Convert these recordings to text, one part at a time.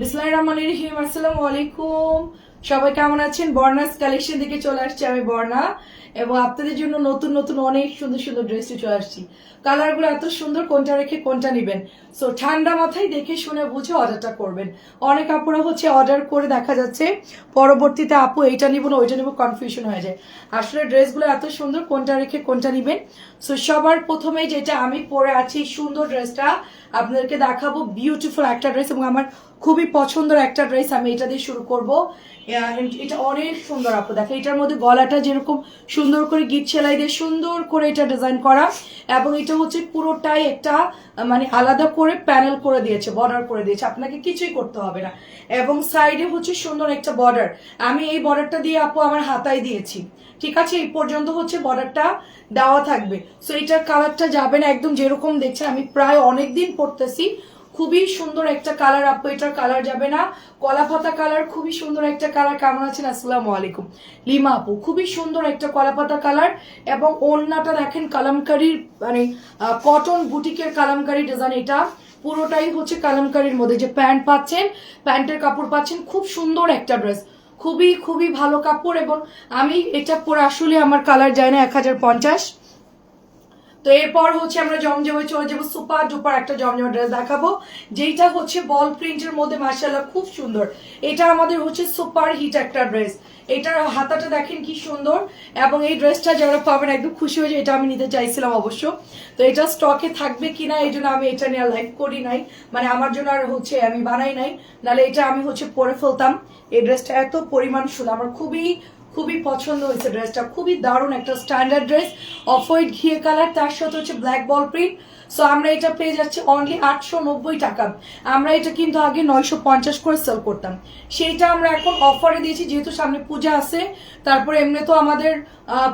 বিসমিল্লাহির রহমানির রহিম, আসসালামু আলাইকুম। সবাই কেমন আছেন? বর্ণাস কালেকশন থেকে চলে আসছি আমি, বর্ণা। এবং আপনাদের জন্য নতুন নতুন অনেক সুন্দর সুন্দর ড্রেস চলে আসছি। কালারগুলো এত সুন্দর, কোনটা রেখে কোনটা নেবেন? সো ঠান্ডা মাথায় দেখে শুনে বুঝে অর্ডারটা করবেন। অনেক আপুরা হচ্ছে অর্ডার করে দেখা যাচ্ছে, পরবর্তীতে আপু এইটা নিব না, ওইটা নিব কনফিউশন হয়ে যায়। আসলে ড্রেসগুলো এত সুন্দর, কোনটা রেখে কোনটা নিবেন? সো সবার প্রথমে যেটা আমি পরে আছি, সুন্দর ড্রেসটা আপনাদেরকে দেখাবো বিউটিফুল একটা ড্রেস এবং আমার খুবই পছন্দের একটা ড্রেস আমি এটা দিয়ে শুরু করব। এটা অনেক সুন্দর আপু দেখো এটার মধ্যে গলাটা যেরকম সুন্দর করে গিট সেলাই দিয়ে সুন্দর করে এটা ডিজাইন করা, এবং এটা হচ্ছে পুরোটাই একটা মানে আলাদা করে প্যানেল করে দিয়েছে বর্ডার করে দিয়েছে, আপনাকে কিছুই করতে হবে না। এবং সাইডে হচ্ছে সুন্দর একটা বর্ডার আমি এই বর্ডারটা দিয়ে আপু আমার হাতায় দিয়েছি, ঠিক আছে? এই পর্যন্ত হচ্ছে বর্ডারটা দেওয়া থাকবে। সো এটার কালারটা যাবে না, একদম যেরকম দেখছে আমি প্রায় অনেক দিন পরতেছি খুবই সুন্দর একটা কালার আপু এটার কালার যাবে না। কলা পাতা কালার খুবই সুন্দর একটা কালার কেমন আছেন? আসসালামু আলাইকুম। লিমা আপু, খুবই সুন্দর একটা কলা পাতা কালার এবং ওড়নাটা দেখেন কালামকারির মানে কটন বুটিকের কালামকারি ডিজাইন এটা। পুরোটাই হচ্ছে কালামকারির মধ্যে। যে প্যান্ট পাচ্ছেন, প্যান্টের কাপড় পাচ্ছেন, খুব সুন্দর একটা ড্রেস খুবই খুবই ভালো কাপড় এবং আমি এটা পরে আসলে আমার কালার যায় না, এক হাজার পঞ্চাশ। তো এরপর হচ্ছে আমরা জমজমে চলে যাব, সুপার ডুপার একটা জমজমা ড্রেস দেখাবো যেটা হচ্ছে বল প্রিন্টের মধ্যে মার্শাল্লাহ খুব সুন্দর। এটা আমাদের হচ্ছে সুপার হিট একটা ড্রেস এটার হাতাটা দেখেন কি সুন্দর, এবং এই ড্রেসটা যারা পাবেন একদম খুশি হয়ে যায় এটা আমি নিতে চাইছিলাম অবশ্য। তো এটা স্টকে থাকবে কিনা এই জন্য আমি এটা নিয়ে লাইভ করি নাই। মানে আমার জন্য আর হচ্ছে আমি বানাই নাই। নাহলে এটা আমি হচ্ছে পরে ফেলতাম। এই ড্রেসটা এত পরিমাণ সুন্দর, আমার খুবই খুবই পছন্দ হয়েছে ড্রেসটা। খুবই দারুণ একটা স্ট্যান্ডার্ড ড্রেস অফ হোয়াইট ঘিয়ে কালার তার সাথে হচ্ছে ব্ল্যাক বল প্রিন্ট সো আমরা এটা পেয়ে যাচ্ছি অনলি আটশো নব্বই টাকা। আমরা এটা কিন্তু আগে নয়শো পঞ্চাশ করে সেল করতাম। সেইটা আমরা এখন অফারে দিয়েছি, যেহেতু সামনে পূজা আছে। তারপরে এমনি তো আমাদের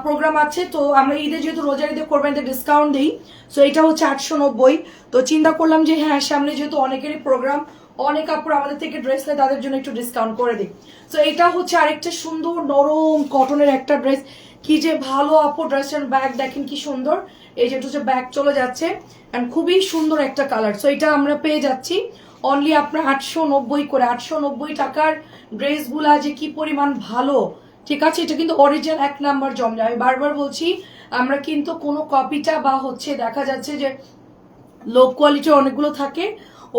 প্রোগ্রাম আছে। তো আমরা ঈদে যেহেতু রোজার ঈদে করবেন ডিসকাউন্ট দিই সো এটা হচ্ছে আটশো নব্বই। তো চিন্তা করলাম যে হ্যাঁ সামনে যেহেতু অনেকেরই প্রোগ্রাম অনেক কাপড় আমাদের থেকে ড্রেস নেয়, তাদের জন্য একটু ডিসকাউন্ট করে দিই। তো এটা হচ্ছে আরেকটা সুন্দর, নরম কটনের একটা ড্রেস কি যে ভালো আপু ড্রেসের ব্যাগ দেখেন কি সুন্দর। এই যে হচ্ছে ব্যাগ চলে যাচ্ছে অ্যান্ড খুবই সুন্দর একটা কালার সো এটা আমরা পেয়ে যাচ্ছি। অনলি আপনার আটশো নব্বই করে, আটশো নব্বই টাকার ড্রেসগুলা যে কি পরিমাণ ভালো। ঠিক আছে? এটা কিন্তু অরিজিনাল এক নাম্বার জমজা আমি বারবার বলছি, আমরা কিন্তু কোনো কপিটা বা হচ্ছে দেখা যাচ্ছে যে লো কোয়ালিটির অনেকগুলো থাকে।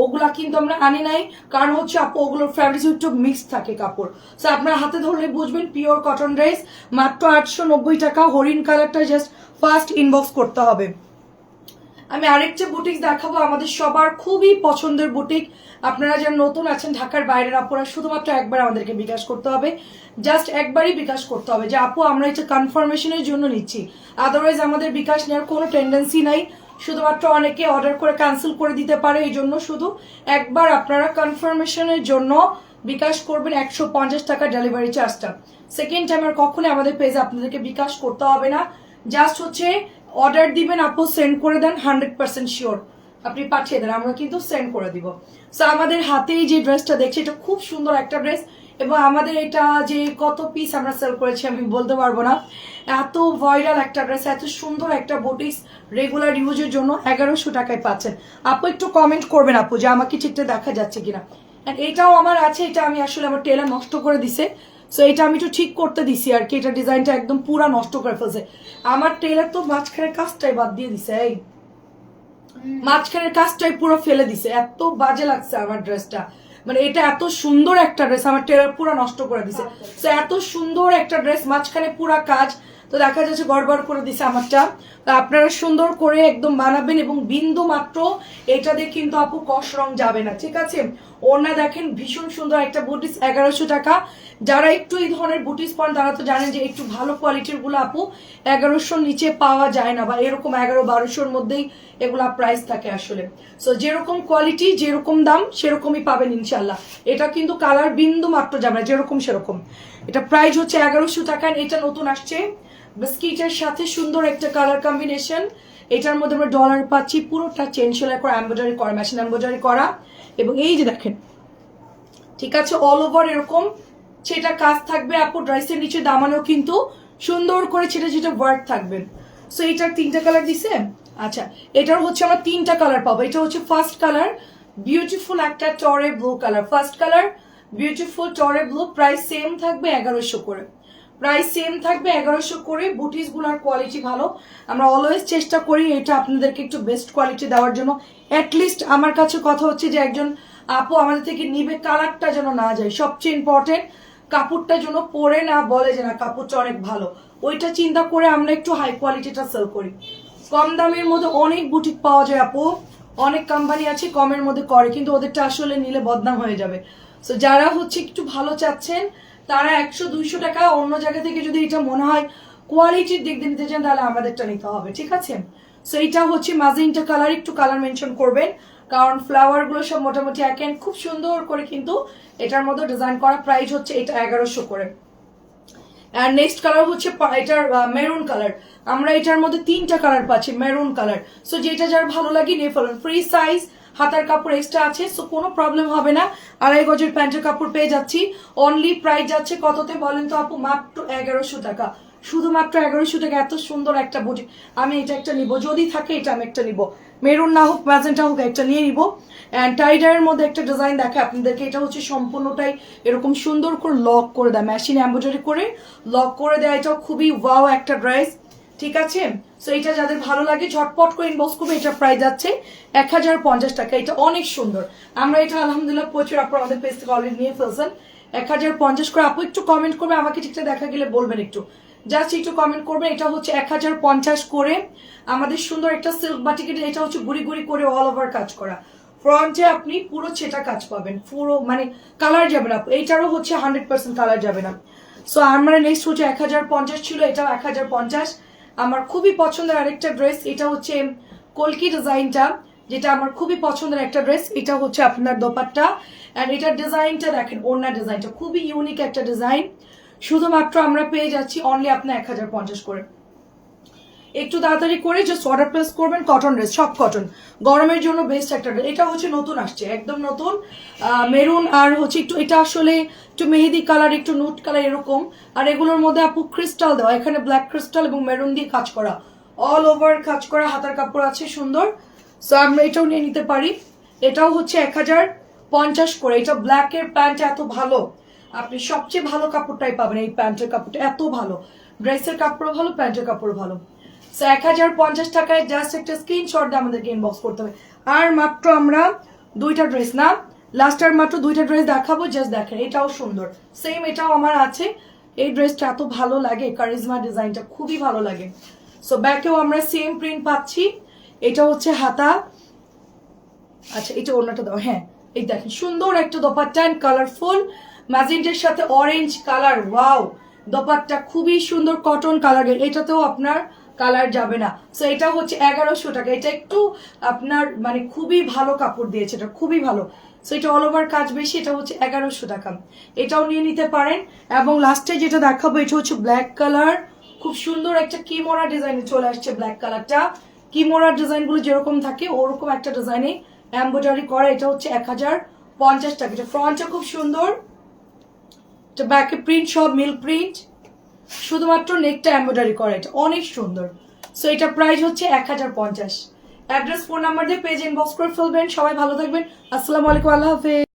ওগুলা কিন্তু আমরা আনি নাই, কারণ হচ্ছে আপু, ওগুলোর ফ্যাব্রিক্স একটু মিক্স থাকে কাপড়। সো আপনার হাতে ধরলে বুঝবেন পিওর কটন ড্রেস মাত্র আটশো নব্বই টাকা, হরিণ কালারটা জাস্ট ফার্স্ট ইনবক্স করতে হবে। আমি আরেকটা বুটিক দেখাবো, আমাদের সবার খুবই পছন্দের বুটিক আপনারা যারা নতুন আছেন, ঢাকার বাইরের আপুরা, শুধুমাত্র একবার আমাদেরকে বিকাশ করতে হবে। জাস্ট একবারই বিকাশ করতে হবে। যে আপু, আমরা এটা কনফার্মেশনের জন্য নিচ্ছি। আদারওয়াইজ আমাদের বিকাশ নেওয়ার কোনো টেন্ডেন্সি নাই। শুধুমাত্র অনেকে অর্ডার করে ক্যান্সেল করে দিতে পারে, এই জন্য শুধু একবার আপনারা কনফার্মেশনের জন্য বিকাশ করবেন একশো পঞ্চাশ টাকা ডেলিভারি চার্জটা সেকেন্ড টাইম আর কখনোই আমাদের পেজে আপনাদেরকে বিকাশ করতে হবে না। জাস্ট হচ্ছে অর্ডার দিবেন, আপু সেন্ড করে দেন হান্ড্রেড পার্সেন্ট শিওর আপনি পাঠিয়ে দেন, আমরা কিন্তু সেন্ড করে দিব। সো আমাদের হাতেই যে ড্রেসটা দেখছি, এটা খুব সুন্দর একটা ড্রেস এবং আমাদের এটা যে কত পিস আমরা সেল করেছি আমি বলতে পারব না। এত ভাইরাল একটা ড্রেস এত সুন্দর একটা বুটিক্স রেগুলার ইউজের জন্য এগারোশো টাকায় পাচ্ছেন। আপু একটু কমেন্ট করবেন আপু যে আমাকে ঠিকঠাক দেখা যাচ্ছে কিনা। এটাও আমার আছে এটা আমি আসলে আমার টেলার নষ্ট করে দিছে। সো এটা আমি একটু ঠিক করতে দিছি আর কি এটা ডিজাইনটা একদম পুরা নষ্ট করে ফেলছে। আমার টেলার তো মাঝখানের কাজটাই বাদ দিয়ে দিছে এই। মাঝখানের কাজটাই পুরো ফেলে দিছে। এত বাজে লাগছে আমার ড্রেসটা মানে এটা এত সুন্দর একটা ড্রেস আমার টেলার পুরো নষ্ট করে দিছে। তো এত সুন্দর একটা ড্রেস মাঝখানে পুরা কাজ তো দেখা যাচ্ছে গড়বড় করে দিছে আমারটা। আপনারা সুন্দর করে একদম বানাবেন এবং বিন্দু মাত্র এটা দিয়ে কিন্তু আপু কষ রং যাবে না। ঠিক আছে? ওনা দেখেন ভীষণ সুন্দর একটা বুটিস, এগারোশো টাকা। যারা একটু এই ধরনের বুটিস পান তারা তো জানেন যে একটু ভালো কোয়ালিটিরগুলো আপু এগারোশোর নিচে পাওয়া যায় না বা এরকম এগারো বারোশোর মধ্যেই এগুলা প্রাইস থাকে আসলে। সো যেরকম কোয়ালিটি যেরকম দাম, সেরকমই পাবেন ইনশাল্লাহ এটা কিন্তু কালার বিন্দু মাত্র যাবে না, যেরকম সেরকম। এটা প্রাইস হচ্ছে এগারোশো টাকা এটা নতুন আসছে বিস্কিটের সাথে সুন্দর একটা কালার কম্বিনেশন এটার মধ্যে আমরা ডলার পাচ্ছি, পুরোটা চেন সেলাই করা এম্ব্রয়ডারি করা মেশিন এম্ব্রয়ডারি করা। এবং এই যে দেখেন, ঠিক আছে অল ওভার এরকম। সেটা কাজ থাকবে আপু ড্রেসের নিচে দামানো কিন্তু সুন্দর করে সেটা যেটা ওয়ার্ক থাকবে। সো এটার তিনটা কালার দিছে? আচ্ছা এটার হচ্ছে আমরা তিনটা কালার পাবো। এটা হচ্ছে ফার্স্ট কালার বিউটিফুল একটা tory blue colour first colour beautiful tory blue price same থাকবে এগারোশো করে। প্রাইস সেম থাকবে, এগারোশো করে। বুটিসগুলার কোয়ালিটি ভালো। আমরা অলওয়েজ চেষ্টা করি এটা আপনাদেরকে একটু বেস্ট কোয়ালিটি দেওয়ার জন্য। অ্যাটলিস্ট আমার কাছে কথা হচ্ছে যে একজন আপু আমাদের থেকে নিবে, কালারটা যেন না যায়। সবচেয়ে ইম্পর্টেন্ট কাপড়টা যেন পরে না বলে যে না, কাপড়টা অনেক ভালো। ওইটা চিন্তা করে আমরা একটু হাই কোয়ালিটিটা সেল করি। কম দামের মধ্যে অনেক বুটিক পাওয়া যায় আপু। অনেক কোম্পানি আছে, কমের মধ্যে করে, কিন্তু ওদেরটা আসলে নিলে বদনাম হয়ে যাবে। সো যারা হচ্ছে একটু ভালো চাচ্ছেন তারা একশো, দুইশো টাকা অন্য জায়গা থেকে যদি এটা মনে হয় কোয়ালিটির দিক দিয়ে নিতে চান, তাহলে আমাদেরটা নিতে হবে, ঠিক আছে? সো এইটা হচ্ছে মাজিনটা কালার একটু কালার মেনশন করবেন, কারণ ফ্লাওয়ারগুলো সব মোটামুটি এক খুব সুন্দর করে কিন্তু এটার মধ্যে ডিজাইন করা প্রাইস হচ্ছে এটা এগারোশো করে। আর নেক্সট কালার হচ্ছে এটার মেরুন কালার আমরা এটার মধ্যে তিনটা কালার পাচ্ছি মেরুন কালার সো যেটা যার ভালো লাগে নিয়ে ফেলুন। ফ্রি সাইজ হাতার কাপড় এক্সট্রা আছে সো কোনো প্রবলেম হবে না। আড়াই গজের প্যান্টের কাপড় পেয়ে যাচ্ছি। অনলি প্রাইস যাচ্ছে কততে বলেন তো আপু? মাত্র এগারোশো টাকা। শুধুমাত্র এগারোশো টাকা, এত সুন্দর একটা বুটি আমি এটা একটা নিব। যদি থাকে এটা আমি একটা নিব। মেরুন না হোক ম্যাজেন্টা হোক, একটা নিয়ে নিব। অ্যান্ড টাইডারের মধ্যে একটা ডিজাইন দেখে আপনাদেরকে। এটা হচ্ছে সম্পূর্ণটাই এরকম সুন্দর করে লক করে দেয়। মেশিন এম্ব্রয়ডারি করে লক করে দেয়। এটাও খুবই ওয়াও একটা ড্রেস ঠিক আছে? সো এটা যাদের ভালো লাগে, ঝটপট করে ইনবক্স করবে, এটা প্রাইস যাচ্ছে এক হাজার পঞ্চাশ টাকা। এটা অনেক সুন্দর। আমরা এটা, আলহামদুলিল্লাহ, প্রচুর আপনার আমাদের পেজ থেকে অলরেডি নিয়ে ফেলছেন। এক হাজার পঞ্চাশ করে আপু একটু কমেন্ট করবে, আমাকে ঠিকঠাক দেখা গেলে বলবেন একটু। জাস্ট একটু কমেন্ট করবেন, এটা হচ্ছে এক হাজার পঞ্চাশ করে আমাদের সুন্দর একটা সিল্ক বাটিকেট এটা হচ্ছে গুড়ি গুড়ি করে অল ওভার কাজ করা। ফ্রন্টে আপনি পুরো ছেটা কাজ পাবেন, পুরো মানে কালার যাবে না এইটারও হচ্ছে হান্ড্রেড পার্সেন্ট কালার যাবে না। সো আমরা নেক্সট হচ্ছে এক হাজার পঞ্চাশ ছিল, এটাও এক হাজার পঞ্চাশ। আমার খুবই পছন্দের আরেকটা ড্রেস, এটা হচ্ছে কলকি ডিজাইনটা, যেটা আমার খুবই পছন্দের একটা ড্রেস, এটা হচ্ছে আপনার দোপাট্টা। অ্যান্ড এটার ডিজাইনটা দেখেন ওনার ডিজাইনটা, খুবই ইউনিক একটা ডিজাইন। শুধুমাত্র আমরা পেয়ে যাচ্ছি অনলি আপনার এক হাজার পঞ্চাশ করে। একটু তাড়াতাড়ি করে জাস্ট অর্ডার প্লেস করবেন কটন ড্রেস সব কটন গরমের জন্য বেস্ট একটা dress। এটা হচ্ছে নতুন আসছে, একদম নতুন। মেরুন আর হচ্ছে একটু, এটা আসলে একটু মেহেদি কালার একটু নুট কালার এরকম। আর এগুলোর মধ্যে আপু ক্রিস্টাল দেওয়া, এখানে ব্ল্যাক ক্রিস্টাল এবং মেরুন দিয়ে কাজ করা। অল ওভার কাজ করা, হাতার কাপড় আছে সুন্দর। সো আমরা এটাও নিয়ে নিতে পারি। এটাও হচ্ছে এক হাজার পঞ্চাশ করে। এটা ব্ল্যাকের প্যান্ট এত ভালো। আপনি সবচেয়ে ভালো কাপড়টাই পাবেন এই প্যান্টের কাপড়টা, এত ভালো। ড্রেসের কাপড়ও ভালো প্যান্টের কাপড় ভালো। সো এক হাজার পঞ্চাশ টাকায় জাস্ট একটা স্ক্রিনশট দিয়ে আমাদেরকে ইনবক্স করতে হবে। আর মাত্র আমরা দুইটা ড্রেস না লাস্ট আর মাত্র দুইটা ড্রেস দেখাবো জাস্ট দেখেন, এটাও সুন্দর। সেম এটাও আমার আছে। এই ড্রেসটা এত ভালো লাগে কারিজমা ডিজাইনটা খুবই ভালো লাগে। সো ব্যাকেও আমরা সেম প্রিন্ট পাচ্ছি। এটা হচ্ছে হাতা। আচ্ছা এটা অন্যটা দাও হ্যাঁ। এই দেখেন, সুন্দর একটা দোপাট্টা অ্যান্ড কালারফুল ম্যাজেন্টের সাথে অরেঞ্জ কালার ওয়াও দোপাট্টা খুবই সুন্দর কটন কালারের এটাতেও আপনার কালার যাবে না। সো এটা হচ্ছে এগারোশো টাকা। এটা একটু আপনার মানে খুবই ভালো কাপড় দিয়েছে, এটা খুবই ভালো। সো এটা অল ওভার কাজ বেশি, এটা হচ্ছে এগারোশো টাকা। এটাও নিয়ে নিতে পারেন। এবং লাস্টে যেটা দেখাবো, এটা হচ্ছে ব্ল্যাক কালার খুব সুন্দর একটা কিমোরা ডিজাইনে চলে আসছে ব্ল্যাক কালারটা কিমোরার ডিজাইনগুলো যেরকম থাকে, ওরকম একটা ডিজাইনে এম্ব্রয়ডারি করা। এটা হচ্ছে এক হাজার পঞ্চাশ টাকা। এটা ফ্রন্টটা খুব সুন্দর। এটা ব্যাকে প্রিন্ট সব মিল প্রিন্ট শুধুমাত্র নেকটা এম্ব্রয়ডারি করা, এটা অনেক সুন্দর। সো এটা প্রাইস হচ্ছে এক হাজার পঞ্চাশ। অ্যাড্রেস ফোন নাম্বার দিয়ে পেজ ইনবক্স করে ফেলবেন। সবাই ভালো থাকবেন। আসসালামু আলাইকুম, আল্লাহ হাফেজ।